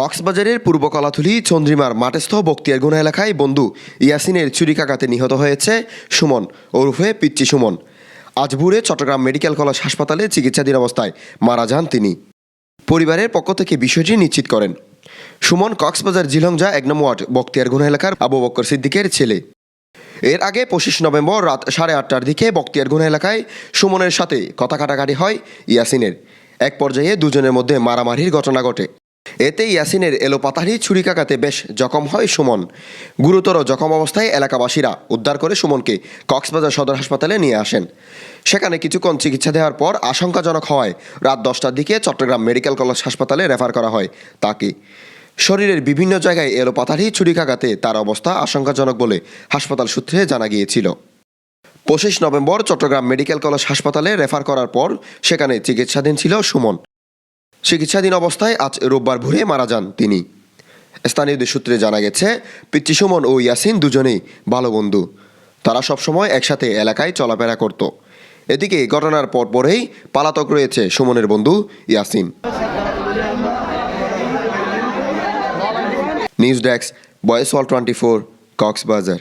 কক্সবাজারের পূর্ব কলাথুলি চন্দ্রিমার মাঠস্থ বক্তিয়ারগুনা এলাকায় বন্ধু ইয়াসিনের চুরিকাঘাতে নিহত হয়েছে সুমন ওরফে পিচ্চি সুমন। আজ ভোরে চট্টগ্রাম মেডিকেল কলেজ হাসপাতালে চিকিৎসাধীন অবস্থায় মারা যান তিনি। পরিবারের পক্ষ থেকে বিষয়টি নিশ্চিত করেন। সুমন কক্সবাজার জিলংজা এক নম্বর ওয়ার্ড বক্তিয়ারগুনা এলাকার আবু বক্কর সিদ্দিকের ছেলে। এর আগে পঁচিশ নভেম্বর রাত সাড়ে আটটার দিকে বক্তিয়ার বক্তিয়ারগুনা এলাকায় সুমনের সাথে কথা কাটাকাটি হয় ইয়াসিনের। এক পর্যায়ে দুজনের মধ্যে মারামারির ঘটনা ঘটে। এতে ইয়াসিনের এলোপাতারি ছুরিকাঘাতে বেশ জখম হয় সুমন। গুরুতর জখম অবস্থায় এলাকাবাসীরা উদ্ধার করে সুমনকে কক্সবাজার সদর হাসপাতালে নিয়ে আসেন। সেখানে কিছুক্ষণ চিকিৎসা দেওয়ার পর আশঙ্কাজনক হওয়ায় রাত দশটার দিকে চট্টগ্রাম মেডিকেল কলেজ হাসপাতালে রেফার করা হয় তাকে। শরীরের বিভিন্ন জায়গায় এলোপাতারি ছুরিকাঘাতে তার অবস্থা আশঙ্কাজনক বলে হাসপাতাল সূত্রে জানা গিয়েছিল। পঁচিশ নভেম্বর চট্টগ্রাম মেডিকেল কলেজ হাসপাতালে রেফার করার পর সেখানে চিকিৎসাধীন ছিল সুমন। চিকিৎসাধীন অবস্থায় আজ রোববার ভোরে মারা যান তিনি। স্থানীয়দের সূত্রে জানা গেছে, পিচ্চি সুমন ও ইয়াসিন দুজনেই ভালো বন্ধু। তারা সবসময় একসাথে এলাকায় চলাফেরা করত। এদিকে ঘটনার পর পরেই পালাতক রয়েছে সুমনের বন্ধু Yasin. News desk Voice Wall twenty four, Cox's Bazar.